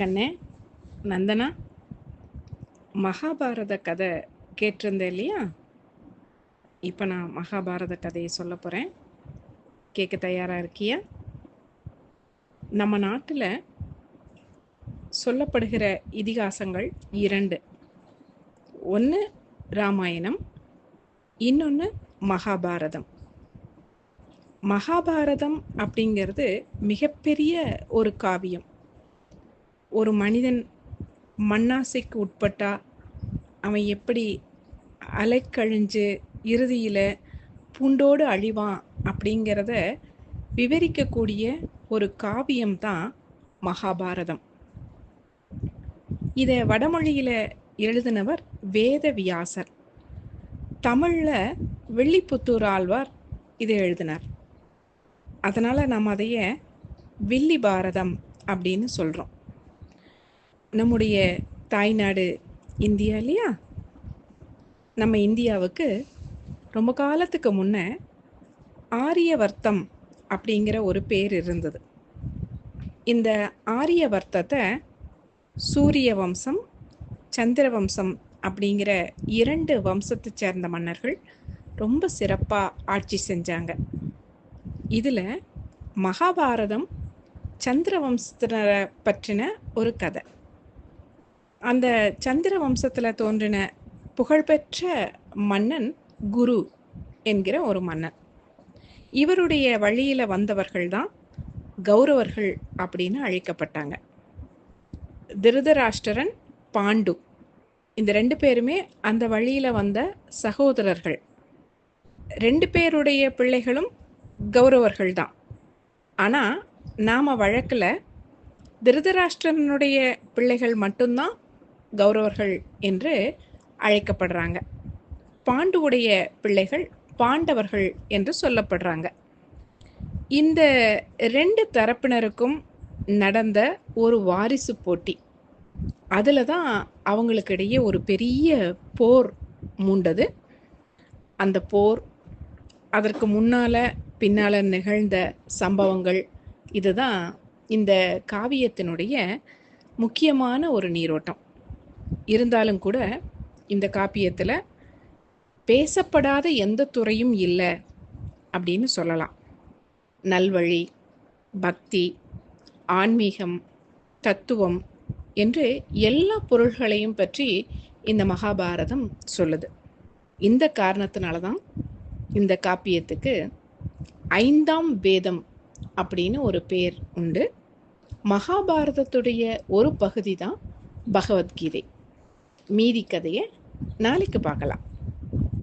கண்ணே நந்தனா மகாபாரத கதை கேட்டிருந்தேன் இல்லையா? இப்போ நான் மகாபாரத கதையை சொல்ல போகிறேன் கேட்க தயாராக இருக்கியா? நம்ம நாட்டில் சொல்லப்படுகிற இதிகாசங்கள் இரண்டு. ஒன்று ராமாயணம் இன்னொன்று மகாபாரதம். மகாபாரதம் அப்படிங்கிறது மிகப்பெரிய ஒரு காவியம். ஒரு மனிதன் மண்ணாசைக்கு உட்பட்டா அவன் எப்படி அலைக்கழிஞ்சு இறுதியில் பூண்டோடு அழிவான் அப்படிங்கிறத விவரிக்கக்கூடிய ஒரு காவியம்தான் மகாபாரதம். இதை வடமொழியில் எழுதினவர் வேத வியாசர் தமிழில் வெள்ளிப்புத்தூர் ஆழ்வார் இதை எழுதினார். அதனால் நாம் அதைய வில்லி பாரதம் அப்படின்னு சொல்கிறோம் நம்முடைய தாய்நாடு இந்தியா இல்லையா? நம்ம இந்தியாவுக்கு ரொம்ப காலத்துக்கு முன்னே ஆரியவர்த்தம் அப்படிங்கிற ஒரு பேர் இருந்தது. இந்த ஆரியவர்த்தத்தை சூரிய வம்சம் சந்திர வம்சம் அப்படிங்கிற இரண்டு வம்சத்தை சேர்ந்த மன்னர்கள் ரொம்ப சிறப்பாக ஆட்சி செஞ்சாங்க. இதில் மகாபாரதம் சந்திர வம்சத்தினரை பற்றின ஒரு கதை. அந்த சந்திர வம்சத்தில் தோன்றின புகழ்பெற்ற மன்னன் குரு என்கிற ஒரு மன்னன். இவருடைய வழியில் வந்தவர்கள் தான் கௌரவர்கள் அப்படின்னு அழைக்கப்பட்டாங்க. திருதராஷ்டிரன் பாண்டு இந்த ரெண்டு பேருமே அந்த வழியில் வந்த சகோதரர்கள். ரெண்டு பேருடைய பிள்ளைகளும் கௌரவர்கள் தான் ஆனால் நாம் வழக்கில் திருதராஷ்டிரனுடைய பிள்ளைகள் மட்டும்தான் கௌரவர்கள் என்று அழைக்கப்படுறாங்க. பாண்டுவுடைய பிள்ளைகள் பாண்டவர்கள் என்று சொல்லப்படுறாங்க. இந்த ரெண்டு தரப்பினருக்கும் நடந்த ஒரு வாரிசு போட்டி. அதில் தான் அவங்களுக்கு இடையே ஒரு பெரிய போர் மூண்டது. அந்த போர் அதற்கு முன்னால் பின்னால் நிகழ்ந்த சம்பவங்கள் இதுதான் இந்த காவியத்தினுடைய முக்கியமான ஒரு நீரோட்டம். இருந்தாலும் கூட இந்த காப்பியத்தில் பேசப்படாத எந்த துறையும் இல்லை அப்படின்னு சொல்லலாம். நல்வழி பக்தி ஆன்மீகம் தத்துவம் என்று எல்லா பொருள்களையும் பற்றி இந்த மகாபாரதம் சொல்லுது. இந்த காரணத்தினால தான் இந்த காப்பியத்துக்கு ஐந்தாம் வேதம் அப்படின்னு ஒரு பேர் உண்டு. மகாபாரதத்துடைய ஒரு பகுதி தான் பகவத்கீதை. மீதி கதையை நாளைக்கு பார்க்கலாம்.